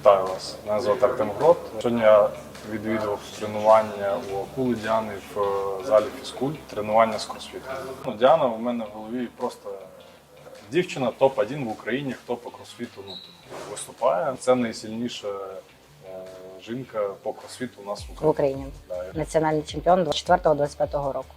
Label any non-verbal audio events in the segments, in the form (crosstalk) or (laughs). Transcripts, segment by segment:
Вітаю вас. Мене звати Артем Грот. Сьогодні я відвідував тренування у акули Діани в е, залі фізкуль. Тренування з кросфіту. Ну, Діана в мене в голові просто дівчина топ-1 в Україні, хто по кросфіту ну, виступає. Це найсильніша е, жінка по кросфіту у нас в в Україні. Україні. Да, Національний чемпіон 24-25 року.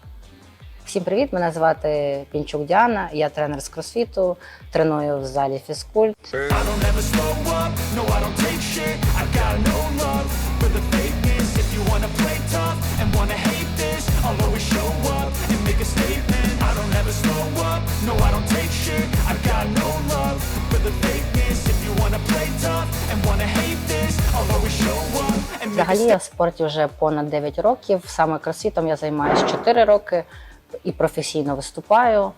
Всім привіт! Мене звати Пінчук Діана. Я тренер з кросфіту, треную в залі фізкуль. I don't ever slow up, no I don't take shit I got no love for the fakeness If you wanna play tough and wanna hate this I'll always show up and make a statement I don't ever slow up, no I don't take shit I got no love for the fakeness If you wanna play tough and wanna hate this I'll always show up and make a Взагалі я в спорті вже понад 9 років. Саме кросфітом я займаюся 4 роки і професійно виступаю.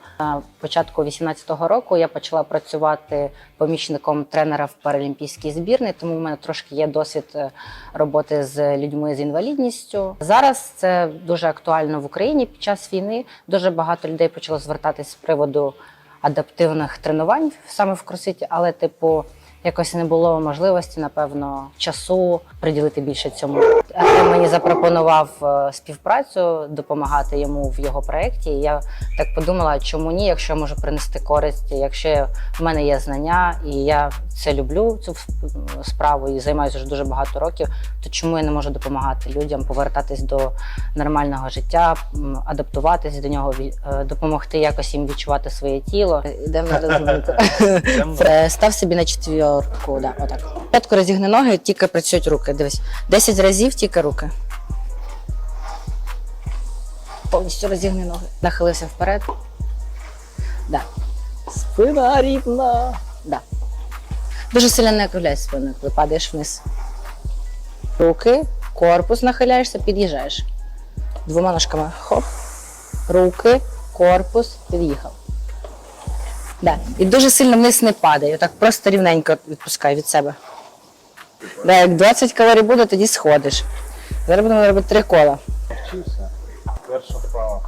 Початку 18-го року я почала працювати помічником тренера в паралімпійській збірні, тому в мене трошки є досвід е, роботи з людьми з інвалідністю. Зараз це дуже актуально в Україні під час війни. Дуже багато людей почало звертатись з приводу адаптивних тренувань саме в кросфіті, але типу. Якось не було можливості, напевно, часу приділити більше цьому. Артем мені запропонував е, співпрацю, допомагати йому в його проєкті. І я так подумала, чому ні, якщо я можу принести користь, якщо в мене є знання, і я це люблю, цю справу і займаюся вже дуже багато років, то чому я не можу допомагати людям повертатись до нормального життя, адаптуватись до нього, е, допомогти якось їм відчувати своє тіло. Йдемо на розминку. (laughs) Е, Став собі на четвірку, да, отак. П'ятку розігни ноги, тільки працюють руки. Дивись. 10 разів тільки руки. Повністю розігни ноги. Нахилився вперед. Да. Спина рівна. Да. Дуже сильно не округляй спину, коли падаєш вниз. Руки, корпус нахиляєшся, під'їжджаєш. Двома ножками. Хоп. Руки, корпус, під'їхав. Да. І дуже сильно вниз не падає. Так просто рівненько відпускай від себе. Да, як 20 калорій буде, тоді сходиш. Зараз будемо робити три кола. Вчився. Перша вправа.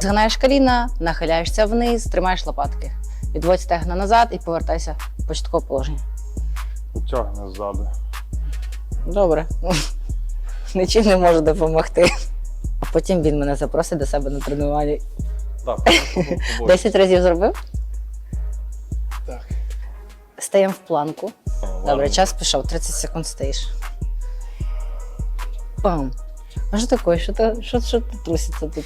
Згинаєш коліна, нахиляєшся вниз, тримаєш лопатки. Відводь стегна назад і повертайся в початкове положення. Потягне ззаду. Добре. Нічим не можу допомогти. А потім він мене запросить до себе на тренування. (laughs) Так. 10 разів зробив? Так. Стаємо в планку. Добре, час пішов, 30 секунд стоїш. Пам. А що таке? Що, то, що, що тут труситься тут?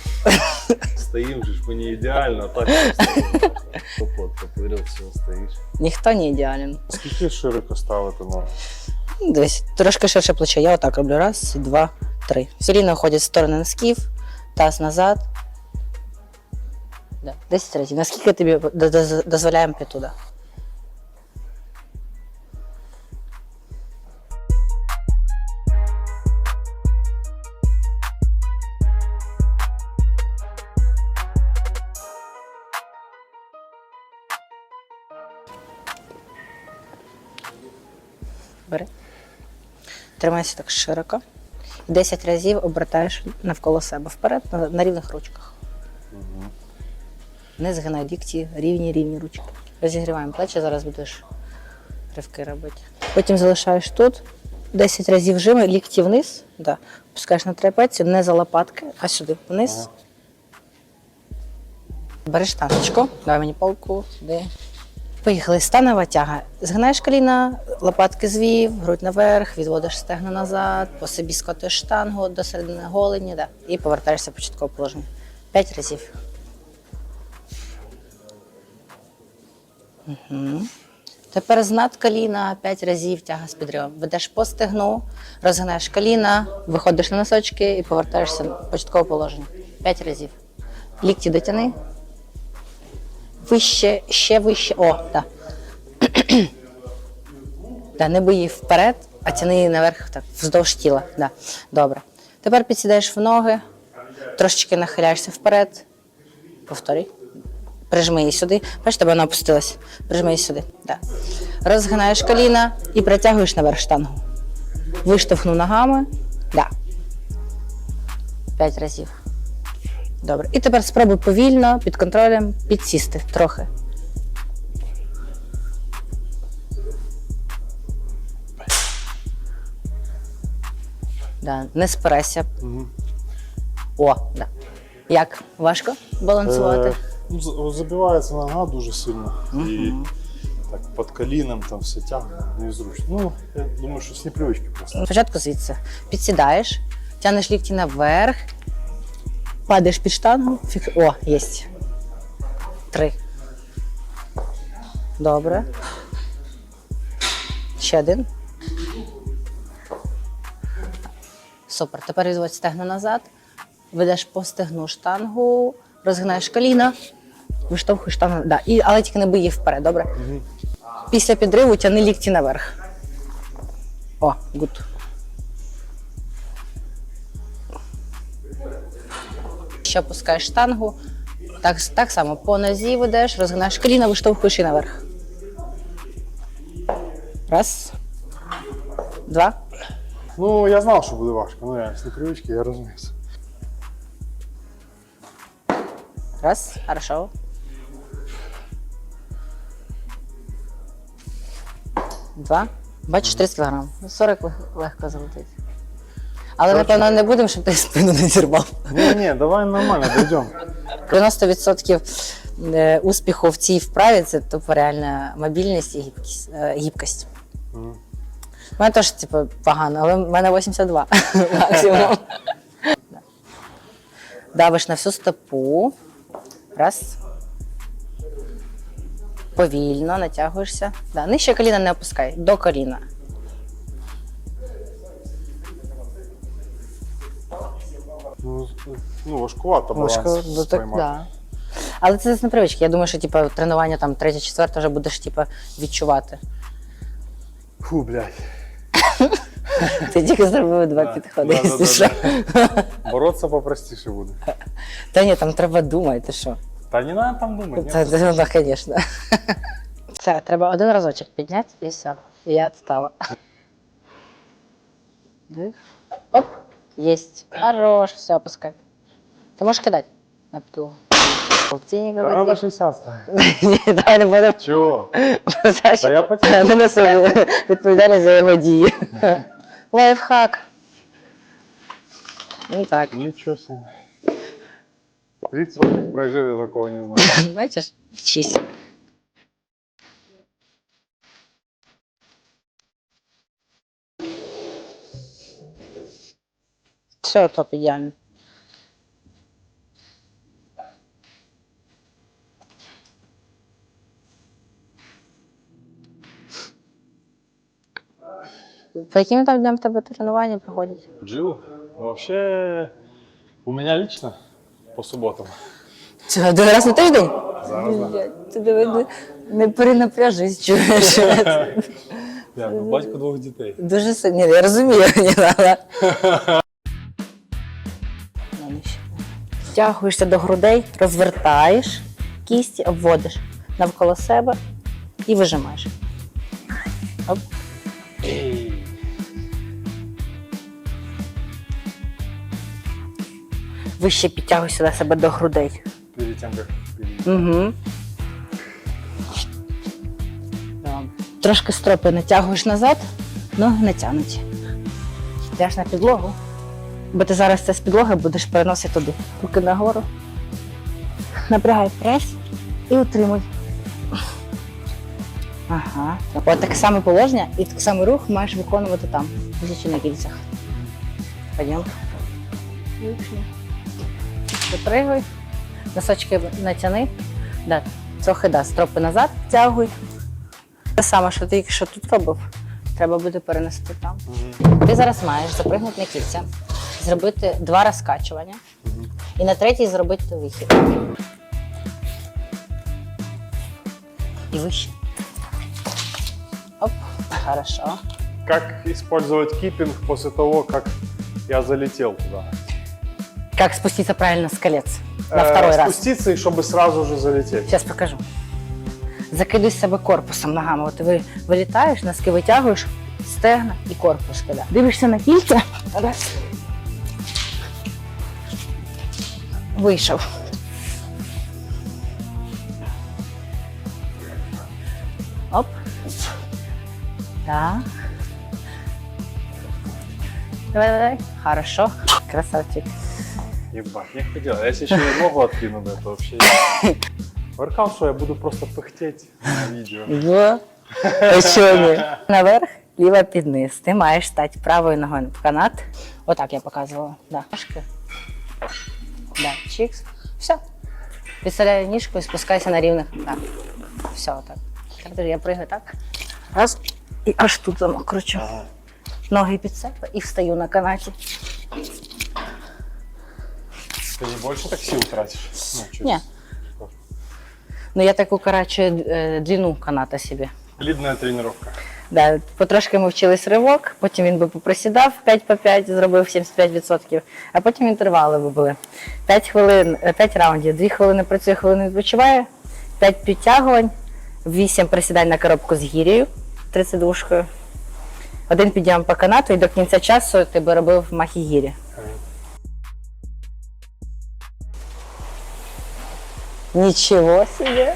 (laughs) Стоїм же ж мені ідеально, так Капот (laughs) попирив, все, стоїш. Ніхто не ідеален. Скільки широко ставити ноги? Ну, Дивись, трошки ширше плече. Я отак роблю. Раз, два, три. Коліна ходять в сторони носків, таз назад. Да. 10 разів. Наскільки тобі до- до- дозволяє амплітуда? Бери. Тримайся так широко. 10 разів обертаєш навколо себе вперед на рівних ручках. Не згинай лікті, рівні, рівні ручки. Розігріваємо плечі, зараз будеш ривки робити. Потім залишаєш тут 10 разів жими, лікті вниз, да. опускаєш на трапецію, не за лопатки, а сюди, вниз. Береш таночку, давай мені палку, сюди. Поїхали. Станова тяга. Згинаєш коліна, лопатки звів, грудь наверх, відводиш стегна назад, по собі скотуєш штангу до середини голені да, і повертаєшся в початкове положення. П'ять разів. Угу. Тепер знад коліна, п'ять разів тяга з підривом. Ведеш по стегну, розгинаєш коліна, виходиш на носочки і повертаєшся в початкове положення. П'ять разів. Лікті дотяни. Вище, ще вище. О, так. Да, не бої вперед, а тяни наверх так, вздовж тіла. Да. Добре. Тепер підсідаєш в ноги, трошечки нахиляєшся вперед. Повторюй. Прижми її сюди. Бачите, вона опустилась. Прижми її сюди. Да. Розгинаєш коліна і притягуєш наверх штангу. Виштовхну ногами. Да. П'ять разів. Добре. І тепер спробуй повільно під контролем підсісти трохи. Да. Не спирайся. Угу. О, да. Як? Важко балансувати? Е, Ну, забивається нога дуже сильно. І так під коліном там все тягне, незручно. Ну, я думаю, що з непривички просто. Спочатку звідси підсідаєш, тянеш лікті наверх, падаєш під штангу. Фік... О, єсть. Три. Добре. Ще один. Супер. Тепер відводь стегна назад. Ведеш по стегну штангу, розгинаєш коліна, виштовхуєш штангу. Да. І, але тільки не бий їх вперед, добре? Після підриву тяни лікті наверх. О, гуд. Ще опускаєш штангу. Так, так само по нозі ведеш, розгинаєш коліна, виштовхуєш і наверх. Раз. Два. Ну, я знав, що буде важко, ну я з непривички, я розумію. Раз. Хорошо. Два. Бачиш, 30 кг. 40 легко залетить. Але, напевно, не будемо, щоб ти спину не зірвав. Ні, ні, давай нормально, дійдемо. 90% е, успіху в цій вправі це тупо реальна мобільність і гібкість. е, гібкость. Мгм. У мене теж типу, погано, але в мене 82 (laughs) максимум. (laughs) Давиш на всю стопу. Раз. Повільно натягуєшся. Да. Нижче коліна не опускай, до коліна. Ну, ну важкувато баланс Важко, ну, так, сприймати. да. Але це з непривички. Я думаю, що типу, тренування там третє, четверте вже будеш типу, відчувати. Фу, блядь. (laughs) Ти тільки зробив два підходи. Да, да, якщо да, що. Боротися попростіше буде. Та ні, там треба думати, що. Та не треба там думати. ні. Це, це, ну, звісно. (laughs) Все, треба один разочок підняти і все. І я стала. Дих. Оп. Єсть. Хорош, все, опускай. Ти можеш кидати на підлогу. Полтинник Та Треба 60 ставити. Ні, давай не будемо. Чого? Та я потім. Не несу відповідальність за його дії. (laughs) Лайфхак. Ну так. Нічого собі. 30 років прожив, я такого не знаю. Бачиш? Вчись. Все, топ ідеально. По яким там дням в тебе тренування проходять? Джил? Вообще, у меня лично по субботам. Це один раз на тиждень? Ти диви, не, не перенапряжись, чуєш. (laughs) Я ну, батько двох дітей. Дуже сильно. Ні, Я розумію, не треба. Стягуєшся до грудей, розвертаєш кісті, обводиш навколо себе і вижимаєш. Оп. Вище підтягуй сюди себе до грудей. Перед тем, как перейти. Угу. Трошки стропи натягуєш назад, ноги натягнуті. Йдеш на підлогу, бо ти зараз це з підлоги будеш переносити туди. Руки нагору. Напрягай прес і утримуй. Ага. От таке саме положення і такий самий рух маєш виконувати там, лежачи на кільцях. Пойдем. Запригуй. Носочки натяни. Да. Трохи да, стропи назад тягуй. Те саме, що ти якщо тут робив, треба буде перенести там. Ти зараз маєш запригнути на кільця, зробити два розкачування і на третій зробити вихід. І вище. Оп, хорошо. Как использовать киппинг после того, как я залетел туда? Как спуститься правильно с колец на Э, второй раз. Спуститься, и чтобы сразу же залететь. Сейчас покажу. Закидуй себе корпусом ногами. От ви вилітаєш, носки витягуєш, стегна і корпус кида. Дивишся на кільця. Раз. Вийшов. Оп. Так. Давай, давай. Хорошо. Красавчик. Ебать, не хотел. Я сейчас еще и ногу откину, да, это вообще... Воркал, что я буду просто пыхтеть на видео. Во. Почули. Наверх, ліва під низ. Ти маєш стати правою ногою в канат. Отак я показувала. Да. Ножки. Да. Чікс. Все. Підставляю ніжку і спускайся на рівних. Так. Все, отак. Тепер Я пригаю так. Раз. І аж тут замок кручу. Ноги під себе і встаю на канаті. Ты не больше так сил тратишь? Ну. Ну я так укорачую е, длину каната собі. Лидная тренировка. Да, потрошки ми вчились ривок, потім він би поприсідав 5 по 5, зробив 75%, а потім інтервали би були. 5 хвилин, 5 раундів, 2 хвилини працює, хвилину відпочиває, 5 підтягувань, 8 присідань на коробку з гір'єю, 32-шкою, один підйом по канату і до кінця часу ти би робив махі-гірі. Нічого собі.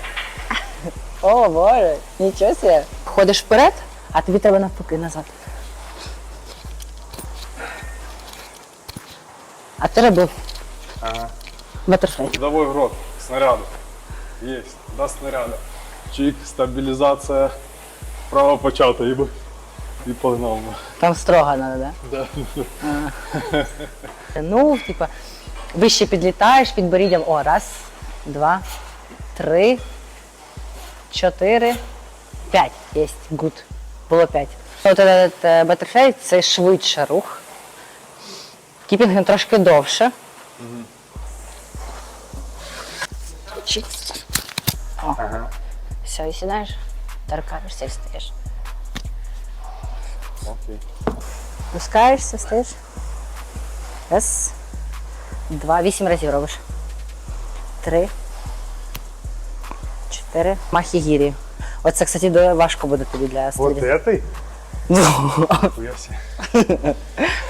О, Боже, нічого собі. Ходиш вперед, а тобі треба навпаки назад. А ти робив Ага. батерфлей. Трудовой грот. к Снаряду. Есть. До снаряда. Чик, стабилизация. Право почато, ибо. И погнал. ну. Там строго треба, да? Да. Ну, типа, вище підлітаєш під боріддям. О, раз, два, три, чотири, п'ять. Єсть, гуд. Було п'ять. От этот е, це швидше рух. Кіпінг він трошки довше. Все, і сідаєш, торкаєшся і встаєш. Окей. Пускаєшся, стоїш. Раз, два, вісім разів робиш Три, чотири. Махігірі. Оце, кстати, дуже важко буде тобі для Вот стилі. этой? Хуя себе.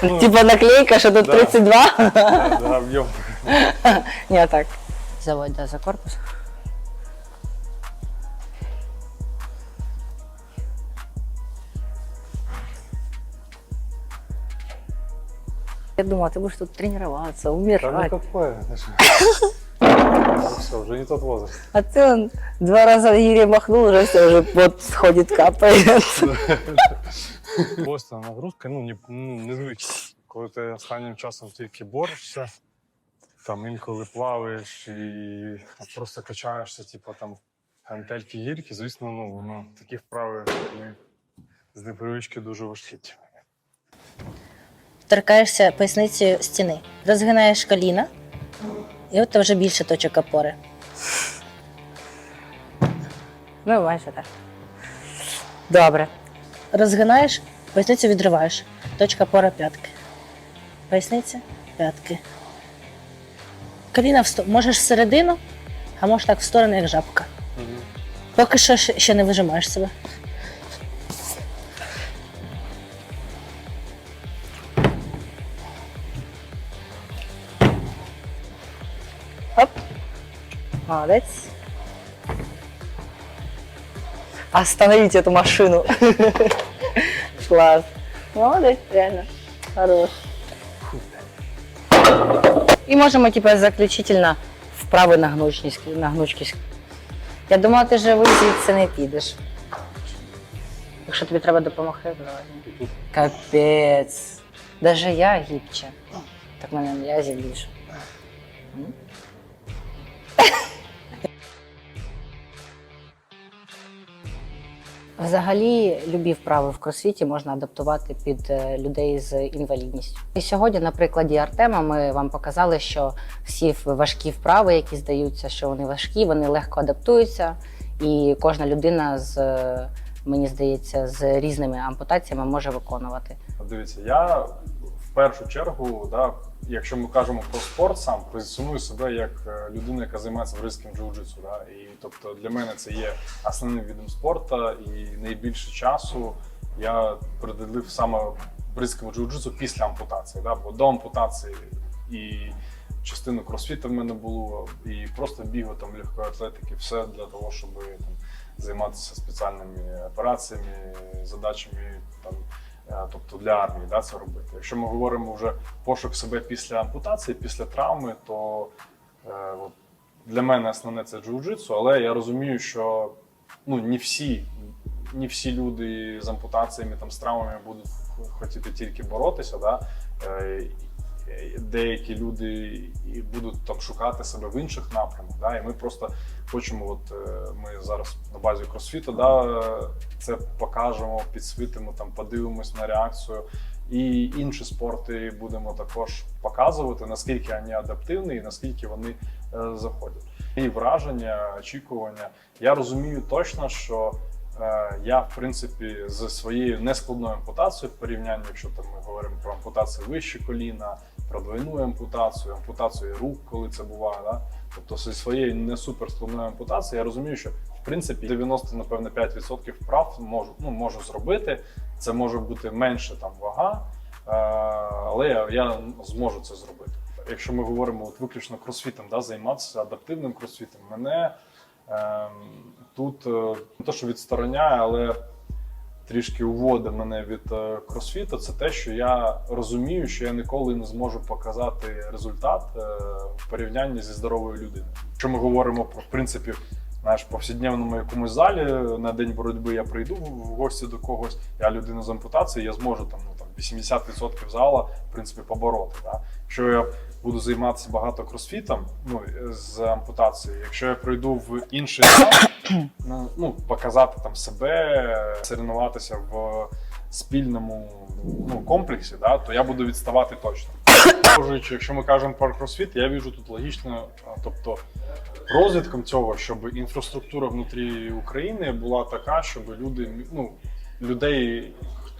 (laughs) Типа наклейка, що тут Да. 32. Да, (laughs) да, объем. Ні, так. Заводь да, за корпус. Я думала, ты будешь тут тренироваться, Да умирать. никакое. (laughs) Все, уже не тот возраст. А ты он два раза в гире махнул, уже все, уже пот сходит, капает. Просто нагрузка, ну, не, ну, незвична. Коли ти останнім часом тільки борешся, там інколи плаваєш і просто качаєшся, типу там гантельки гірки, звісно, ну, воно такі вправи вони з непривички дуже важкі. Торкаєшся поясницею стіни, розгинаєш коліна, і от вже більше точок опори. Ну, майже так. Добре. Розгинаєш, поясницю відриваєш. Точка опора п'ятки. Поясниця п'ятки. Коліна в сто... можеш всередину, а можеш так в сторону, як жабка. Поки що ще ще не вижимаєш себе. Молодец. Остановите эту машину. (laughs) Класс. Молодец, реально. Хорош. І можемо типу, заключительно вправи на гнучкість. На гнучкість. Я думала, ти живий звідси не підеш. Якщо тобі треба допомогти, давай. Капець. Даже я гібче. Так в мене м'язів більше. Взагалі, любі вправи в кросфіті можна адаптувати під е, людей з інвалідністю. І сьогодні, на прикладі Артема, ми вам показали, що всі важкі вправи, які здаються, що вони важкі, вони легко адаптуються, і кожна людина з е, мені здається, з різними ампутаціями може виконувати. Дивіться, я першу чергу, да, якщо ми кажемо про спорт, сам позиціоную себе як е, людина, яка займається бразильським джиу-джитсу. Да? І тобто для мене це є основним видом спорту, і найбільше часу я приділив саме бразильському джиу-джитсу після ампутації. Да? Бо до ампутації і частину кросфіту в мене було, і просто бігу там легкої атлетики, все для того, щоб там, займатися спеціальними операціями, задачами там тобто для армії, да, це робити. Якщо ми говоримо вже пошук себе після ампутації, після травми, то е, от, для мене основне це джиу-джитсу, але я розумію, що ну, не всі, не всі люди з ампутаціями, там, з травмами будуть хотіти тільки боротися. Да? Деякі люди і будуть там шукати себе в інших напрямах. Да? І ми просто хочемо, от е, ми зараз на базі кросфіту, да, це покажемо, підсвітимо, там, подивимось на реакцію. І інші спорти будемо також показувати, наскільки вони адаптивні і наскільки вони е, заходять. І враження, очікування. Я розумію точно, що е, я, в принципі, з своєю нескладною ампутацією, в порівнянні, якщо там ми говоримо про ампутацію вище коліна, про двойну ампутацію, ампутацію рук, коли це буває, да? тобто зі своєю не суперскладною ампутацією, я розумію, що в принципі 90, напевно, 5% вправ можу, ну, можу зробити. Це може бути менше там вага, е, але я, я зможу це зробити. Якщо ми говоримо от виключно кросфітом, да, займатися адаптивним кросфітом, мене е, тут не то, що відстороняє, але трішки уводить мене від е, кросфіту, це те, що я розумію, що я ніколи не зможу показати результат е, в порівнянні зі здоровою людиною. Якщо ми говоримо про в принципі. Знаєш, повсякденному якомусь залі на день боротьби я прийду в гості до когось, я людина з ампутацією, я зможу там, ну, там 80% зала в принципі побороти. Да? Якщо я буду займатися багато кросфітом, ну з ампутацією, якщо я прийду в інший зал, (coughs) ну, показати там себе, соревнуватися в спільному ну, комплексі, да, то я буду відставати точно. Продовжуючи, якщо ми кажемо про кросфіт, я віжу тут логічно, тобто розвитком цього, щоб інфраструктура внутрі України була така, щоб люди, ну, людей,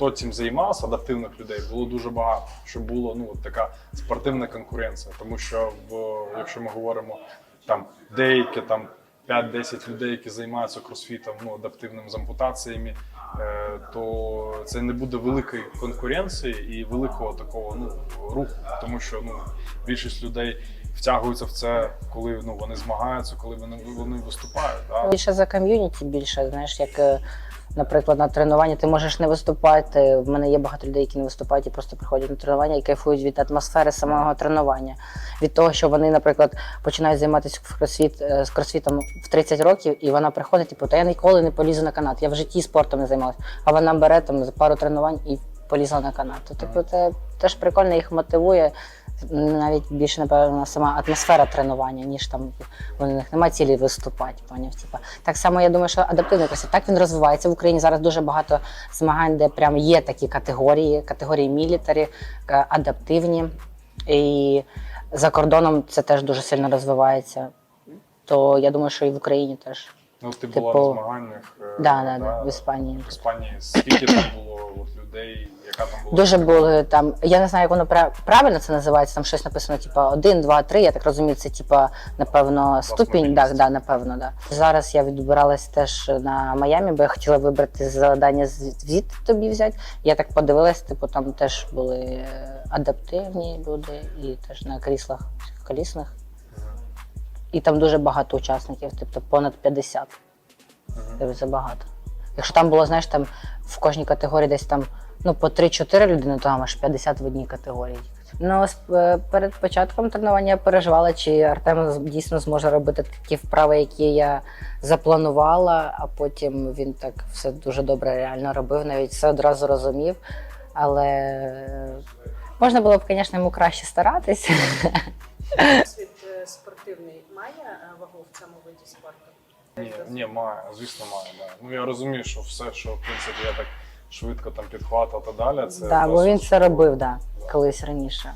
хто цим займався, адаптивних людей, було дуже багато, щоб було ну, така спортивна конкуренція. Тому що в, якщо ми говоримо там деякі там 5-10 людей, які займаються кросфітом, ну, адаптивним з ампутаціями, е, то це не буде великої конкуренції і великого такого ну, руху, тому що ну, більшість людей втягуються в це, коли ну, вони змагаються, коли вони, вони виступають. Да? Більше за ком'юніті, більше, знаєш, як, е, наприклад, на тренуванні ти можеш не виступати. В мене є багато людей, які не виступають і просто приходять на тренування і кайфують від атмосфери самого тренування. Від того, що вони, наприклад, починають займатися в кросфіт, е, з кросфітом в 30 років, і вона приходить, типу, та я ніколи не полізу на канат. Я в житті спортом не займалася. А вона бере там за пару тренувань і полізла на канат. То, типу, це теж прикольно, їх мотивує. Навіть більше, напевно, сама атмосфера тренування, ніж там у них немає цілі виступати. Поняв? Типа. Так само я думаю, що адаптивний кросфіт, так він розвивається. В Україні зараз дуже багато змагань, де прям є такі категорії, категорії мілітарі, е, адаптивні. І за кордоном це теж дуже сильно розвивається. То я думаю, що і в Україні теж. Ну, ти була Типу, на змаганнях е, Да, да, да, в Іспанії. В Іспанії скільки там було от, людей, яка там була? Дуже були там. Я не знаю, як воно пра- правильно це називається. Там щось написано, типа один, два, три. Я так розумію, це типа напевно ступінь. Так, да, напевно, да. Зараз я відбиралась теж на Майамі, бо я хотіла вибрати завдання звідти тобі взяти. Я так подивилась, типу, там теж були е, адаптивні люди і теж на кріслах колісних. І там дуже багато учасників, тобто понад 50. Тобто Це багато. Якщо там було, знаєш, там в кожній категорії десь там ну, по 3-4 людини, то там аж 50 в одній категорії. Ну, е, перед початком тренування я переживала, чи Артем дійсно зможе робити такі вправи, які я запланувала, а потім він так все дуже добре реально робив, навіть все одразу розумів. Але можна було б, звісно, йому краще старатися. Спортивний має е, вагу в цьому виді спорту? Ні, ні, має, звісно, має. Да. Ну я розумію, що все, що в принципі я так швидко там підхватав та далі, це Так, бо він це робив да, колись раніше.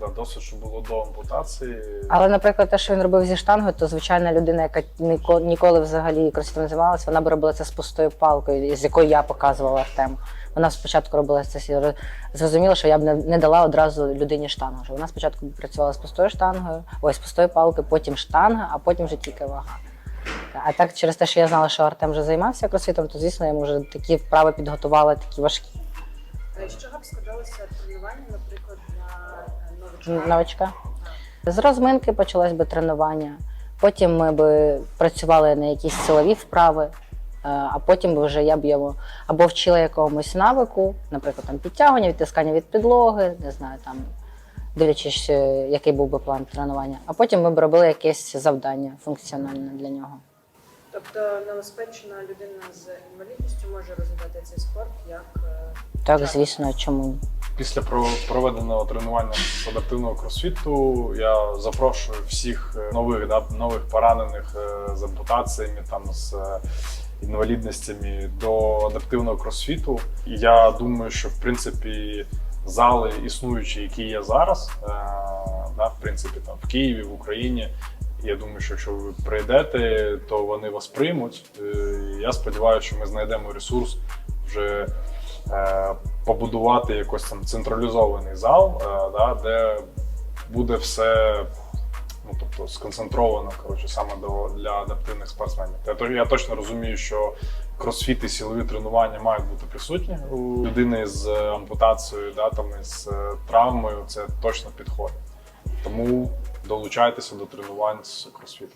Да, досвід, що було до ампутації. Але, наприклад, те, що він робив зі штангою, то звичайна людина, яка ніко- ніколи взагалі кросфітом не займалася, вона б робила це з пустою палкою, з якою я показувала Артему. Вона спочатку робила це зрозуміло, що я б не, дала одразу людині штангу. Вона спочатку працювала з пустою штангою, ой, з пустою палкою, потім штанга, а потім вже тільки вага. А так, через те, що я знала, що Артем вже займався кросфітом, то звісно, я вже такі вправи підготувала, такі важкі З чого б складалося тренування, наприклад, для е, новичка? новичка. З розминки почалось би тренування. Потім ми би працювали на якісь силові вправи. Е, А потім вже я б його або вчила якомусь навику, наприклад, там підтягування, відтискання від підлоги, не знаю, там дивлячись, е, який був би план тренування. А потім ми б робили якесь завдання функціональне для нього. Тобто новоспечена людина з інвалідністю може розвивати цей спорт як е, Так, звісно, чому ні? Після проведеного тренування з адаптивного кросфіту я запрошую всіх нових да, нових поранених з ампутаціями, там з інвалідностями до адаптивного кросфіту. І я думаю, що в принципі зали існуючі, які є зараз, е, да, в принципі, там в Києві, в Україні. Я думаю, що якщо ви прийдете, то вони вас приймуть. Е, Я сподіваюся, що ми знайдемо ресурс вже е, побудувати якось там централізований зал, да, де буде все ну, тобто, сконцентровано коротше, саме до, для адаптивних спортсменів. Я, я точно розумію, що кросфіт і силові тренування мають бути присутні у людини з е, ампутацією, да, там, з е, травмою, це точно підходить. Тому долучайтеся до тренувань з кросфіту.